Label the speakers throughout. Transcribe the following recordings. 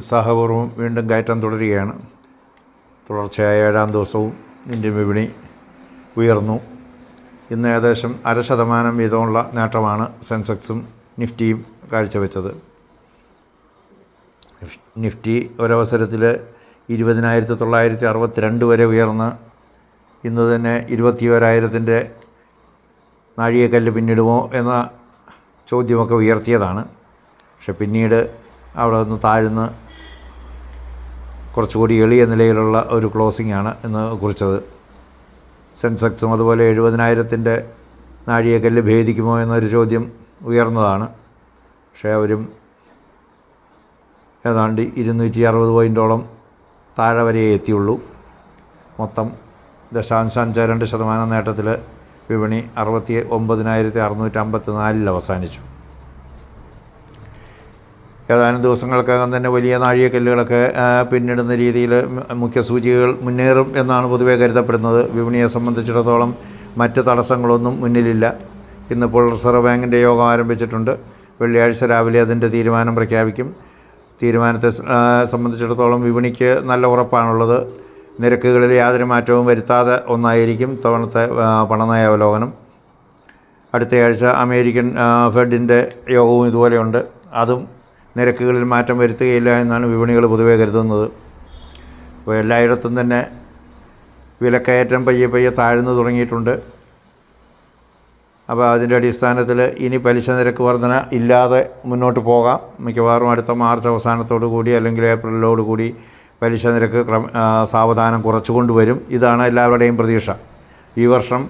Speaker 1: ഉത്സാഹപൂർവം വീണ്ടും കയറ്റം തുടരുകയാണ്. തുടർച്ചയായ ഏഴാം ദിവസവും ഇന്ത്യൻ വിപണി ഉയർന്നു. ഇന്ന് ഏകദേശം അര ശതമാനം വീതമുള്ള നേട്ടമാണ് സെൻസെക്സും നിഫ്റ്റിയും കാഴ്ചവെച്ചത്. നിഫ്റ്റി ഒരവസരത്തിൽ ഇരുപതിനായിരത്തി തൊള്ളായിരത്തി അറുപത്തിരണ്ട് വരെ ഉയർന്ന്. ഇന്ന് തന്നെ ഇരുപത്തി ഒരായിരത്തിന്റെ നാഴികക്കല്ല് പിന്നിടുമോ എന്ന ചോദ്യമൊക്കെ ഉയർത്തിയതാണ്. പക്ഷെ പിന്നീട് അവിടെ നിന്ന് താഴ്ന്ന് കുറച്ചുകൂടി എളിയ നിലയിലുള്ള ഒരു ക്ലോസിംഗ് ആണ് ഇന്ന് കുറിച്ചത്. സെൻസെക്സും അതുപോലെ എഴുപതിനായിരത്തിന്റെ നാഴികക്കല്ല് ഭേദിക്കുമോ എന്നൊരു ചോദ്യം ഉയർന്നതാണ്. പക്ഷേ അവരും ഏതാണ്ട് ഇരുന്നൂറ്റി അറുപത് പോയിന്റോളം താഴെ വരെ എത്തിയുള്ളൂ. മൊത്തം ദശാംശ അഞ്ച് രണ്ട് ശതമാനം നേട്ടത്തിൽ വിപണി അറുപത്തി ഒമ്പതിനായിരത്തി അറുന്നൂറ്റി അമ്പത്തി നാലിൽ അവസാനിച്ചു. ഏതാനും ദിവസങ്ങൾക്കകം തന്നെ വലിയ നാഴികക്കല്ലുകളൊക്കെ പിന്നിടുന്ന രീതിയിൽ മുഖ്യ സൂചികകൾ മുന്നേറും എന്നാണ് പൊതുവേ കരുതപ്പെടുന്നത്. വിപണിയെ സംബന്ധിച്ചിടത്തോളം മറ്റ് തടസ്സങ്ങളൊന്നും മുന്നിലില്ല. ഇന്നിപ്പോൾ റിസർവ് ബാങ്കിന്റെ യോഗം ആരംഭിച്ചിട്ടുണ്ട്. വെള്ളിയാഴ്ച രാവിലെ അതിന്റെ തീരുമാനം പ്രഖ്യാപിക്കും. തീരുമാനത്തെ സംബന്ധിച്ചിടത്തോളം വിപണിക്ക് നല്ല ഉറപ്പാണുള്ളത്. നിരക്കുകളിൽ യാതൊരു മാറ്റവും വരുത്താതെ ഒന്നായിരിക്കും തവണത്തെ പണനയ അവലോകനം. അടുത്തയാഴ്ച അമേരിക്കൻ ഫെഡിന്റെ യോഗവും ഇതുപോലെയുണ്ട്. അതും നിരക്കുകളിൽ മാറ്റം വരുത്തുകയില്ല എന്നാണ് വിപണികൾ പൊതുവേ കരുതുന്നത്. അപ്പോൾ എല്ലായിടത്തും തന്നെ വിലക്കയറ്റം പയ്യെ പയ്യെ താഴ്ന്നു തുടങ്ങിയിട്ടുണ്ട്. അപ്പോൾ അതിന്റെ അടിസ്ഥാനത്തിൽ ഇനി പലിശ നിരക്ക് വർധന ഇല്ലാതെ മുന്നോട്ട് പോകാം. മിക്കവാറും അടുത്ത മാർച്ച് അവസാനത്തോടു കൂടി അല്ലെങ്കിൽ ഏപ്രിലോട് കൂടി പലിശ നിരക്ക് ക്രമ സാവധാനം കുറച്ചുകൊണ്ട് വരും. ഇതാണ് എല്ലാവരുടെയും പ്രതീക്ഷ. ഈ വർഷം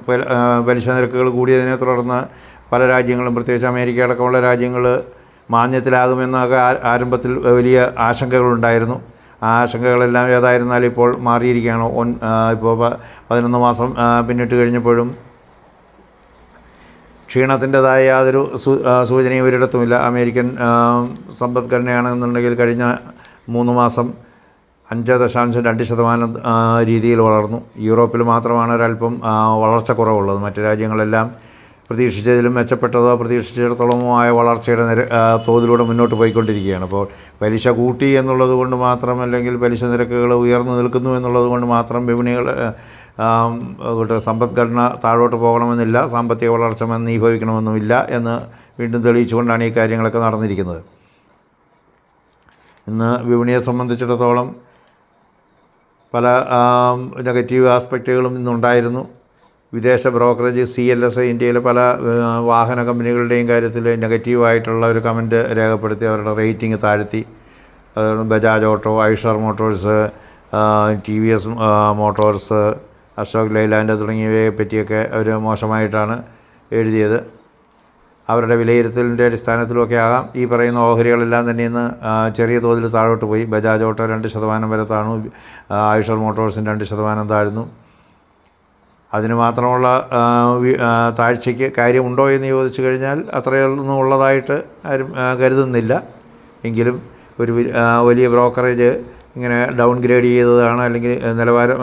Speaker 1: പലിശ നിരക്കുകൾ കൂടിയതിനെ തുടർന്ന് പല രാജ്യങ്ങളും പ്രത്യേകിച്ച് അമേരിക്ക അടക്കമുള്ള രാജ്യങ്ങൾ മാന്യത്തിലാകുമെന്നൊക്കെ ആരംഭത്തിൽ വലിയ ആശങ്കകളുണ്ടായിരുന്നു. ആ ആശങ്കകളെല്ലാം ഏതായിരുന്നാലും ഇപ്പോൾ മാറിയിരിക്കുകയാണ്. ഒൻ ഇപ്പോൾ പതിനൊന്ന് മാസം പിന്നിട്ട് കഴിഞ്ഞപ്പോഴും ക്ഷീണത്തിന്റെതായ യാതൊരു സൂചനയും ഒരിടത്തുമില്ല. അമേരിക്കൻ സമ്പദ്ഘടനയാണെന്നുണ്ടെങ്കിൽ കഴിഞ്ഞ മൂന്ന് മാസം അഞ്ച് ദശാംശം രണ്ട് ശതമാനം രീതിയിൽ വളർന്നു. യൂറോപ്പിൽ മാത്രമാണ് ഒരല്പം വളർച്ച കുറവുള്ളത്. മറ്റു രാജ്യങ്ങളെല്ലാം പ്രതീക്ഷിച്ചതിലും മെച്ചപ്പെട്ടതോ പ്രതീക്ഷിച്ചിടത്തോളമോ ആയ വളർച്ചയുടെ നിര തോതിലൂടെ മുന്നോട്ട് പോയിക്കൊണ്ടിരിക്കുകയാണ്. അപ്പോൾ പലിശ കൂട്ടി എന്നുള്ളത് കൊണ്ട് മാത്രം അല്ലെങ്കിൽ പലിശ നിരക്കുകൾ ഉയർന്നു നിൽക്കുന്നു എന്നുള്ളത് കൊണ്ട് മാത്രം വിപണികൾ സമ്പദ്ഘടന താഴോട്ട് പോകണമെന്നില്ല സാമ്പത്തിക വളർച്ച മന്ദീഭവിക്കണമെന്നുമില്ല എന്ന് വീണ്ടും തെളിയിച്ചുകൊണ്ടാണ് ഈ കാര്യങ്ങളൊക്കെ നടന്നിരിക്കുന്നത്. ഇന്ന് വിപണിയെ സംബന്ധിച്ചിടത്തോളം പല നെഗറ്റീവ് ആസ്പെക്റ്റുകളും ഇന്നുണ്ടായിരുന്നു. വിദേശ ബ്രോക്കറേജ് സി എൽ എസ് ഇന്ത്യയിലെ പല വാഹന കമ്പനികളുടെയും കാര്യത്തിൽ നെഗറ്റീവായിട്ടുള്ള ഒരു കമന്റ് രേഖപ്പെടുത്തി അവരുടെ റേറ്റിംഗ് താഴ്ത്തി. Bajaj auto Eicher motors T V S motors Ashok Leyland തുടങ്ങിയവയെ പറ്റിയൊക്കെ അവർ മോശമായിട്ടാണ് എഴുതിയത്. അവരുടെ വിലയിരുത്തലിന്റെ അടിസ്ഥാനത്തിലുമൊക്കെ ആകാം. ഈ പറയുന്ന ഓഹരികളെല്ലാം തന്നെ ഇന്ന് ചെറിയ തോതിൽ താഴോട്ട് പോയി. ബജാജ് ഓട്ടോ രണ്ട് ശതമാനം വരെ താണു. ആയുഷർ മോട്ടോഴ്സിന് രണ്ട് ശതമാനം താഴ്ന്നു. അതിന് മാത്രമുള്ള താഴ്ചയ്ക്ക് കാര്യമുണ്ടോ എന്ന് ചോദിച്ചു കഴിഞ്ഞാൽ അത്രയൊന്നും ഉള്ളതായിട്ട് ആരും കരുതുന്നില്ല. എങ്കിലും ഒരു വലിയ ബ്രോക്കറേജ് ഇങ്ങനെ ഡൗൺ ഗ്രേഡ് ചെയ്തതാണ് അല്ലെങ്കിൽ നിലവാരം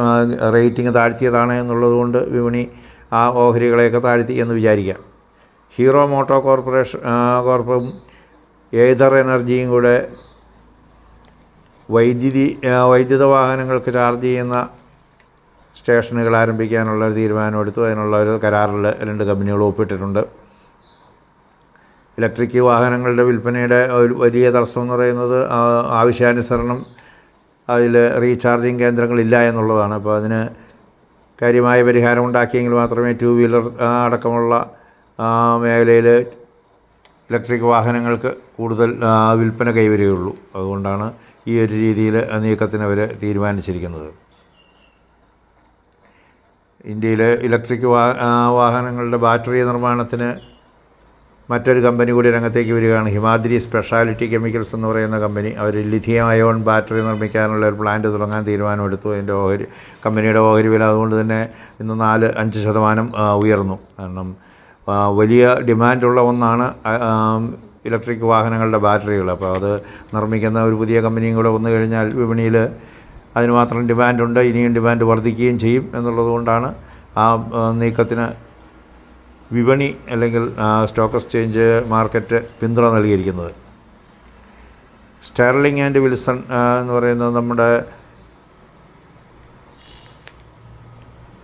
Speaker 1: റേറ്റിംഗ് താഴ്ത്തിയതാണ് എന്നുള്ളത് കൊണ്ട് വിപണി ആ ഓഹരികളെയൊക്കെ താഴ്ത്തി എന്ന് വിചാരിക്കാം. ഹീറോ മോട്ടോ കോർപ്പറേഷൻ കോർപ്പും ഏതർ എനർജിയും കൂടെ വൈദ്യുതി വൈദ്യുത വാഹനങ്ങൾക്ക് ചാർജ് ചെയ്യുന്ന സ്റ്റേഷനുകൾ ആരംഭിക്കാനുള്ള ഒരു തീരുമാനമെടുത്തു അതിനുള്ള ഒരു കരാറിൽ രണ്ട് കമ്പനികൾ ഒപ്പിട്ടിട്ടുണ്ട്. ഇലക്ട്രിക് വാഹനങ്ങളുടെ വിൽപ്പനയുടെ ഒരു വലിയ തടസ്സം എന്ന് പറയുന്നത് ആവശ്യാനുസരണം അതിൽ റീചാർജിങ് കേന്ദ്രങ്ങളില്ല എന്നുള്ളതാണ്. അപ്പോൾ അതിന് കാര്യമായ പരിഹാരം ഉണ്ടാക്കിയെങ്കിൽ മാത്രമേ ടു വീലർ അടക്കമുള്ള മേഖലയിൽ ഇലക്ട്രിക് വാഹനങ്ങൾക്ക് കൂടുതൽ വിൽപ്പന കൈവരികയുള്ളൂ. അതുകൊണ്ടാണ് ഈ ഒരു രീതിയിൽ നീക്കത്തിന് അവർ തീരുമാനിച്ചിരിക്കുന്നത്. ഇന്ത്യയിലെ ഇലക്ട്രിക് വാഹനങ്ങളുടെ ബാറ്ററി നിർമ്മാണത്തിന് മറ്റൊരു കമ്പനി കൂടി രംഗത്തേക്ക് വരികയാണ്. ഹിമാദ്രി സ്പെഷ്യാലിറ്റി കെമിക്കൽസ് എന്ന് പറയുന്ന കമ്പനി. അവർ ലിഥിയം അയോൺ ബാറ്ററി നിർമ്മിക്കാനുള്ള ഒരു പ്ലാന്റ് തുടങ്ങാൻ തീരുമാനമെടുത്തു. അതിന്റെ ഓഹരി കമ്പനിയുടെ ഓഹരി വില അതുകൊണ്ട് തന്നെ ഇന്ന് നാല് അഞ്ച് ശതമാനം ഉയർന്നു. കാരണം വലിയ ഡിമാൻഡുള്ള ഒന്നാണ് ഇലക്ട്രിക് വാഹനങ്ങളുടെ ബാറ്ററികൾ. അപ്പോൾ അത് നിർമ്മിക്കുന്ന ഒരു പുതിയ കമ്പനിയും കൂടെ വന്നു കഴിഞ്ഞാൽ വിപണിയിൽ അതിന് മാത്രം ഡിമാൻഡുണ്ട് ഇനിയും ഡിമാൻഡ് വർദ്ധിക്കുകയും ചെയ്യും എന്നുള്ളത് കൊണ്ടാണ് ആ നീക്കത്തിന് വിപണി അല്ലെങ്കിൽ സ്റ്റോക്ക് എക്സ്ചേഞ്ച് മാർക്കറ്റ് പിന്തുണ നൽകിയിരിക്കുന്നത്. സ്റ്റെർലിംഗ് ആൻഡ് വിൽസൺ എന്ന് പറയുന്നത് നമ്മുടെ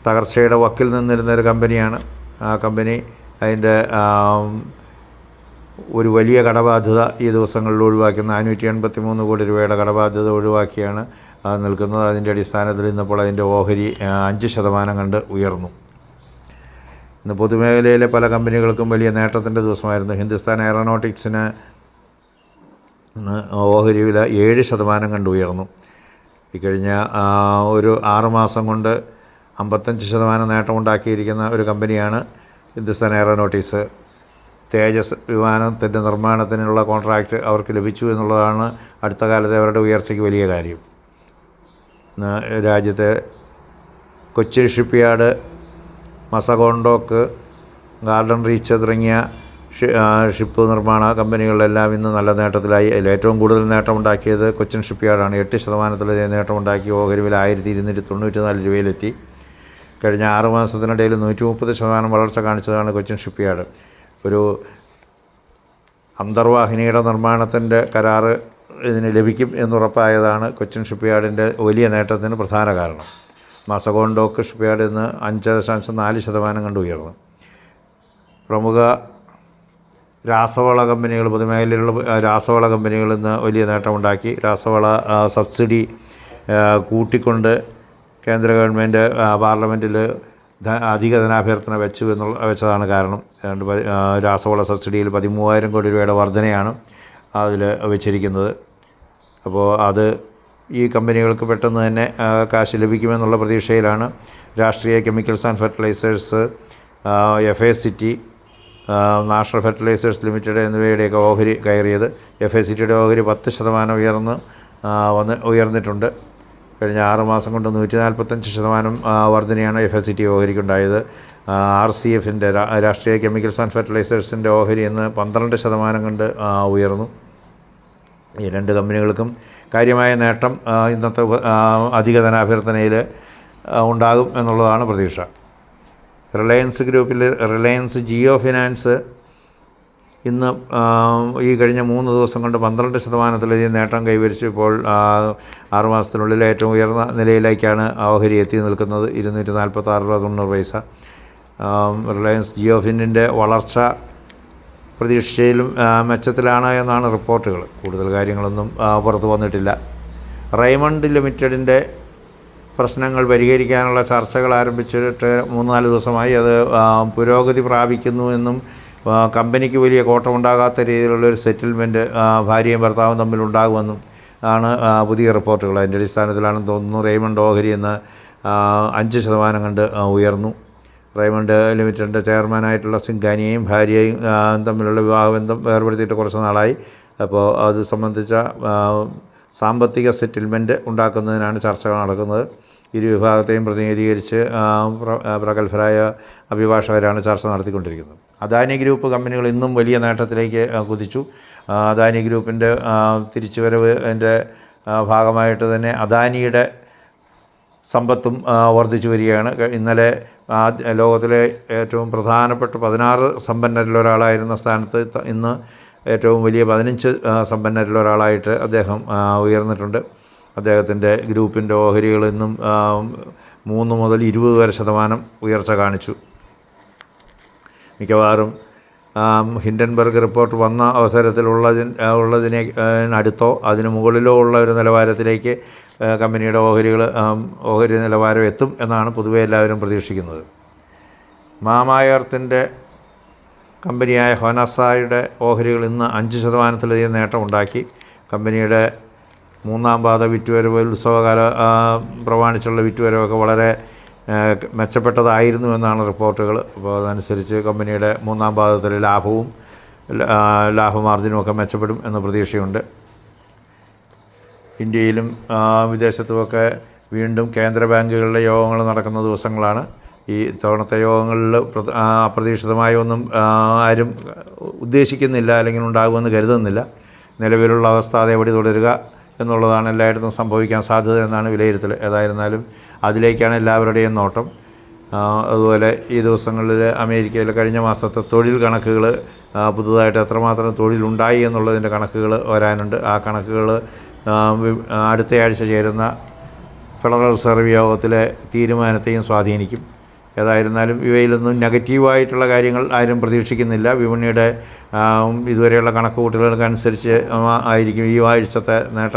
Speaker 1: തകർച്ചയുടെ വക്കിൽ നിന്നിരുന്ന ഒരു കമ്പനിയാണ്. ആ കമ്പനി അതിന്റെ ഒരു വലിയ കടബാധ്യത ഈ ദിവസങ്ങളിൽ ഒഴിവാക്കി നാനൂറ്റി എൺപത്തി മൂന്ന് കോടി രൂപയുടെ കടബാധ്യത ഒഴിവാക്കിയാണ് നിൽക്കുന്നത് അതിന്റെ അടിസ്ഥാനത്തിൽ ഇന്നിപ്പോൾ അതിന്റെ ഓഹരി അഞ്ച് ശതമാനം കണ്ട് ഉയർന്നു. ഇന്ന് പൊതുമേഖലയിലെ പല കമ്പനികൾക്കും വലിയ നേട്ടത്തിന്റെ ദിവസമായിരുന്നു. ഹിന്ദുസ്ഥാൻ എയറോനോട്ടിക്സിന് ഓഹരി വില ഏഴ് ശതമാനം കണ്ട് ഉയർന്നു. ഇക്കഴിഞ്ഞ ഒരു ആറുമാസം കൊണ്ട് അമ്പത്തഞ്ച് ശതമാനം നേട്ടമുണ്ടാക്കിയിരിക്കുന്ന ഒരു കമ്പനിയാണ് ഹിന്ദുസ്ഥാൻ എയറോനോട്ടിക്സ്. തേജസ് വിമാനത്തിന്റെ നിർമ്മാണത്തിനുള്ള കോൺട്രാക്റ്റ് അവർക്ക് ലഭിച്ചു എന്നുള്ളതാണ് അടുത്ത കാലത്തെ അവരുടെ ഉയർച്ചയ്ക്ക് വലിയ കാര്യം. രാജ്യത്തെ Kochi shipyard Mazagon dock garden reach തുടങ്ങിയ ഷിപ്പ് നിർമ്മാണ കമ്പനികളെല്ലാം ഇന്ന് നല്ല നേട്ടത്തിലായി. അതിൽ ഏറ്റവും കൂടുതൽ നേട്ടമുണ്ടാക്കിയത് കൊച്ചിൻ ഷിപ്പ്യാർഡാണ്. എട്ട് ശതമാനത്തിലധികം നേട്ടമുണ്ടാക്കി ഓഹരി വില ആയിരത്തി ഇരുന്നൂറ്റി തൊണ്ണൂറ്റി നാല് രൂപയിലെത്തി. കഴിഞ്ഞ ആറ് മാസത്തിനിടയിൽ നൂറ്റി മുപ്പത് ശതമാനം വളർച്ച കാണിച്ചതാണ് കൊച്ചിൻ ഷിപ്പ്യാർഡ്. ഒരു അന്തർവാഹിനിയുടെ നിർമ്മാണത്തിന്റെ കരാറ് ഇതിന് ലഭിക്കും എന്നുറപ്പായതാണ് കൊച്ചിൻ ഷിപ്പ്യാർഡിന്റെ വലിയ നേട്ടത്തിന് പ്രധാന കാരണം. മസഗോണ്ടോക്ക് ഷിപ്പ്യാർഡിൽ നിന്ന് അഞ്ച് ദശാംശം നാല് ശതമാനം കണ്ട് ഉയർന്നു. പ്രമുഖ രാസവള കമ്പനികൾ പൊതുമേഖലയിലുള്ള രാസവള കമ്പനികളിൽ നിന്ന് വലിയ നേട്ടമുണ്ടാക്കി. രാസവള സബ്സിഡി കൂട്ടിക്കൊണ്ട് കേന്ദ്ര ഗവൺമെന്റ് പാർലമെന്റിൽ അധിക ധനാഭ്യർത്ഥന വെച്ചു എന്നുള്ള വെച്ചതാണ് കാരണം. രാസവള സബ്സിഡിയിൽ പതിമൂവായിരം കോടി രൂപയുടെ വർധനയാണ്. അതിൽ വെച്ചിരിക്കുന്നത്. അപ്പോൾ അത് ഈ കമ്പനികൾക്ക് പെട്ടെന്ന് തന്നെ കാശ് ലഭിക്കുമെന്നുള്ള പ്രതീക്ഷയിലാണ് Rashtriya chemicals and fertilizers F A C T national fertilizers limited എന്നിവയുടെയൊക്കെ ഓഹരി കയറിയത്. എഫ് എ സിറ്റിയുടെ ഓഹരി പത്ത് ശതമാനം ഉയർന്ന് വന്ന് ഉയർന്നിട്ടുണ്ട്. കഴിഞ്ഞ ആറ് മാസം കൊണ്ട് നൂറ്റി നാൽപ്പത്തഞ്ച് ശതമാനം വർധനയാണ് എഫ് എ സിറ്റി ഓഹരിക്കുണ്ടായത് ആർ സി എഫിന്റെ രാഷ്ട്രീയ കെമിക്കൽസ് ആൻഡ് ഫെർട്ടിലൈസേഴ്സിന്റെ ഓഹരി ഇന്ന് പന്ത്രണ്ട് ശതമാനം കൊണ്ട് ഉയർന്നു. ഈ രണ്ട് കമ്പനികൾക്കും കാര്യമായ നേട്ടം ഇന്നത്തെ അധിക ധനാഭ്യർത്ഥനയിൽ ഉണ്ടാകും എന്നുള്ളതാണ് പ്രതീക്ഷ. റിലയൻസ് ഗ്രൂപ്പിൽ റിലയൻസ് ജിയോ ഫിനാൻസ് ഇന്ന് ഈ കഴിഞ്ഞ മൂന്ന് ദിവസം കൊണ്ട് പന്ത്രണ്ട് ശതമാനത്തിലധികം നേട്ടം കൈവരിച്ചു. ഇപ്പോൾ ആറുമാസത്തിനുള്ളിൽ ഏറ്റവും ഉയർന്ന നിലയിലേക്കാണ് ഓഹരി എത്തി നിൽക്കുന്നത്. ഇരുന്നൂറ്റി നാൽപ്പത്തി ആറ് രൂപ തൊണ്ണൂറ് പൈസ. റിലയൻസ് ജിയോ ഫിന്റെ വളർച്ച പ്രതീക്ഷിച്ചതിലും ആ, മെച്ചത്തിലാണ് എന്നാണ് റിപ്പോർട്ടുകൾ. കൂടുതൽ കാര്യങ്ങളൊന്നും പുറത്തു വന്നിട്ടില്ല. റെയ്മണ്ട് ലിമിറ്റഡിന്റെ പ്രശ്നങ്ങൾ പരിഹരിക്കാനുള്ള ചർച്ചകൾ ആരംഭിച്ചിട്ട് മൂന്ന് നാല് ദിവസമായി അത് പുരോഗതി പ്രാപിക്കുന്നു എന്നും കമ്പനിക്ക് വലിയ കോട്ടമുണ്ടാകാത്ത രീതിയിലുള്ള ഒരു സെറ്റിൽമെന്റ് ഭാര്യയും ഭർത്താവും തമ്മിൽ ഉണ്ടാകുമെന്നും ആണ് പുതിയ റിപ്പോർട്ടുകൾ. അതിന്റെ അടിസ്ഥാനത്തിലാണെന്ന് തോന്നുന്നു റെയ്മണ്ട് ഓഹരി എന്ന് അഞ്ച് ശതമാനം കണ്ട് ഉയർന്നു. റൈമണ്ട് ലിമിറ്റഡിന്റെ ചെയർമാനായിട്ടുള്ള സിംഗാനിയെയും ഭാര്യയും തമ്മിലുള്ള വിവാഹബന്ധം വേർപെടുത്തിയിട്ട് കുറച്ച് നാളായി. അപ്പോൾ അത് സംബന്ധിച്ച സാമ്പത്തിക സെറ്റിൽമെന്റ് ഉണ്ടാക്കുന്നതിനാണ് ചർച്ചകൾ നടക്കുന്നത്. ഇരു വിഭാഗത്തെയും പ്രതിനിധീകരിച്ച് പ്രഗത്ഭരായ അഭിഭാഷകരാണ് ചർച്ച നടത്തിക്കൊണ്ടിരിക്കുന്നത്. അദാനി ഗ്രൂപ്പ് കമ്പനികൾ ഇന്നും വലിയ നേട്ടത്തിലേക്ക് കുതിച്ചു. അദാനി ഗ്രൂപ്പിന്റെ തിരിച്ചുവരവ് എന്റെ ഭാഗമായിട്ട് തന്നെ അദാനിയുടെ സമ്പത്തും വർദ്ധിച്ചു വരികയാണ്. ഇന്നലെ ലോകത്തിലെ ഏറ്റവും പ്രധാനപ്പെട്ട പതിനാറ് സമ്പന്നരിലൊരാളായിരുന്ന സ്ഥാനത്ത് ഇന്ന് ഏറ്റവും വലിയ പതിനഞ്ച് സമ്പന്നരിലൊരാളായിട്ട് അദ്ദേഹം ഉയർന്നിട്ടുണ്ട്. അദ്ദേഹത്തിന്റെ ഗ്രൂപ്പിന്റെ ഓഹരികൾ ഇന്നും മൂന്ന് മുതൽ ഇരുപത് വരെ ശതമാനം ഉയർച്ച കാണിച്ചു. മിക്കവാറും ഹിൻഡൻബർഗ് റിപ്പോർട്ട് വന്ന അവസരത്തിലുള്ളതിന് ഉള്ളതിനെ അടുത്തോ അതിന് മുകളിലോ ഉള്ള ഒരു നിലവാരത്തിലേക്ക് കമ്പനിയുടെ ഓഹരികൾ ഓഹരി നിലവാരം എത്തും എന്നാണ് പൊതുവെ എല്ലാവരും പ്രതീക്ഷിക്കുന്നത്. മാമായർത്തിന്റെ കമ്പനിയായ ഹോനാസായുടെ ഓഹരികൾ ഇന്ന് അഞ്ച് ശതമാനത്തിലധികം നേട്ടമുണ്ടാക്കി കമ്പനിയുടെ മൂന്നാം പാത വിറ്റുവരവ് ഉത്സവകാല പ്രമാണിച്ചുള്ള വിറ്റുവരവൊക്കെ വളരെ മെച്ചപ്പെട്ടതായിരുന്നു എന്നാണ് റിപ്പോർട്ടുകൾ. അപ്പോൾ അതനുസരിച്ച് കമ്പനിയുടെ മൂന്നാം പാദത്തിലെ ലാഭവും ലാഭമാർജിനുമൊക്കെ മെച്ചപ്പെടും എന്ന പ്രതീക്ഷയുണ്ട്. ഇന്ത്യയിലും വിദേശത്തുമൊക്കെ വീണ്ടും കേന്ദ്ര ബാങ്കുകളുടെ യോഗങ്ങൾ നടക്കുന്ന ദിവസങ്ങളാണ്. ഈ തവണത്തെ യോഗങ്ങളിൽ പ്രത- അപ്രതീക്ഷിതമായി ഒന്നും ആരും ഉദ്ദേശിക്കുന്നില്ല അല്ലെങ്കിൽ ഉണ്ടാകുമെന്ന് കരുതുന്നില്ല. നിലവിലുള്ള അവസ്ഥ അതേപടി തുടരുക എന്നുള്ളതാണ് എല്ലായിടത്തും സംഭവിക്കാൻ സാധ്യത എന്നാണ് വിലയിരുത്തൽ. ഏതായിരുന്നാലും അതിലേക്കാണ് എല്ലാവരുടെയും നോട്ടം. അതുപോലെ ഈ ദിവസങ്ങളിൽ അമേരിക്കയിൽ കഴിഞ്ഞ മാസത്തെ തൊഴിൽ കണക്കുകൾ പുതുതായിട്ട് എത്രമാത്രം തൊഴിലുണ്ടായി എന്നുള്ളതിന്റെ കണക്കുകൾ വരാനുണ്ട്. ആ കണക്കുകൾ അടുത്തയാഴ്ച ചേരുന്ന ഫെഡറൽ റിസർവ് യോഗത്തിലെ തീരുമാനത്തെയും സ്വാധീനിക്കും. ഏതായിരുന്നാലും ഇവയിലൊന്നും നെഗറ്റീവായിട്ടുള്ള കാര്യങ്ങൾ ആരും പ്രതീക്ഷിക്കുന്നില്ല. വിപണിയുടെ ഇതുവരെയുള്ള കണക്കുകൂട്ടലുകൾക്കനുസരിച്ച് ആയിരിക്കും ഈ ആഴ്ചത്തെ നേട്ട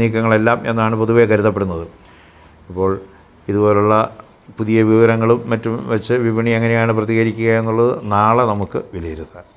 Speaker 1: നീക്കങ്ങളെല്ലാം എന്നാണ് പൊതുവേ കരുതപ്പെടുന്നത്. ഇപ്പോൾ ഇതുപോലുള്ള പുതിയ വിവരങ്ങളും മറ്റും വെച്ച് വിപണി എങ്ങനെയാണ് പ്രതികരിക്കുക എന്നുള്ളത് നാളെ നമുക്ക് വിലയിരുത്താം.